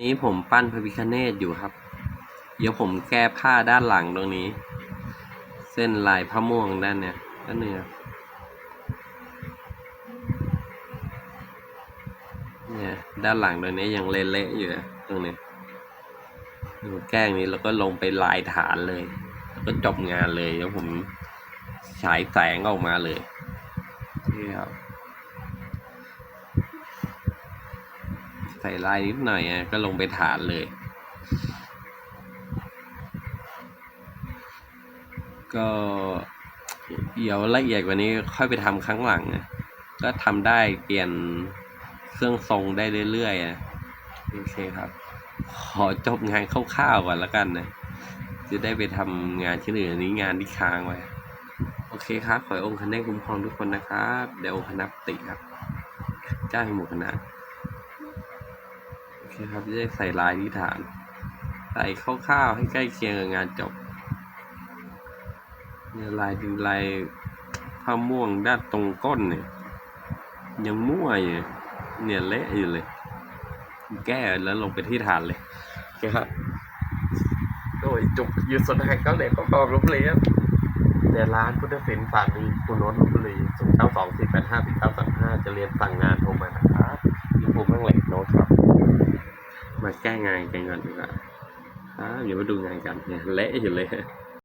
นี้ผมปั้นพระพิคเนตอยู่ครับ เดี๋ยวผมแก้ผ้าด้านหลังตรงนี้ เส้นลายพระม่วงด้านเนี้ยด้านเนื้อเนี่ยด้านหลังตรงนี้ยังเละๆอยู่นะตรงนี้ดูแก้งนี้แล้วก็ลงไปลายฐานเลย แล้วก็จบงานเลยแล้วผมฉายแสงออกมาเลยนี่ครับ ใส่ลายนิดหน่อยอะก็ลงไปฐานเลย ก็เดี๋ยวละเอียดกว่านี้ค่อยไปทำครั้งหลังนะก็ทำได้เปลี่ยนเครื่องทรงได้เรื่อยๆอะโอเคครับ ขอจบงานคร่าวๆก่อนแล้วกันนะจะได้ไปทำงานที่อื่นอันนี้งานที่ค้างไว้โอเคครับ ขอองค์คณะคุ้มครองทุกคนนะครับ เดี๋ยวองค์คณะปฏิครับ จ้างหมู่คณะ โอเครับจะได้ใส่ลายที่ฐาน ใส่คร่าวๆให้ใกล้เคียงกับงานจบเนี่ยลายดินลายผ้าม่วงด้านตรงก้นเนี่ย ยังมั่วอยู่เนี่ยเละอยู่เลย แก้แล้วลงไปที่ฐานเลยเครับโดยจุกยืนสนทางก็เลยก็กองลบบุรีครับแต่ร้านพุทธศิลป์ฝากมีคุณโน้ตลบบุรีศูนย์เก้าสองสี่แปดห้าสี่เก้าสามห้าจะเรียนสั่งงานโทรมานะครับยูทูบข้างเหล็กโน้ตครับ มาแก้งานกันก่อนดีกว่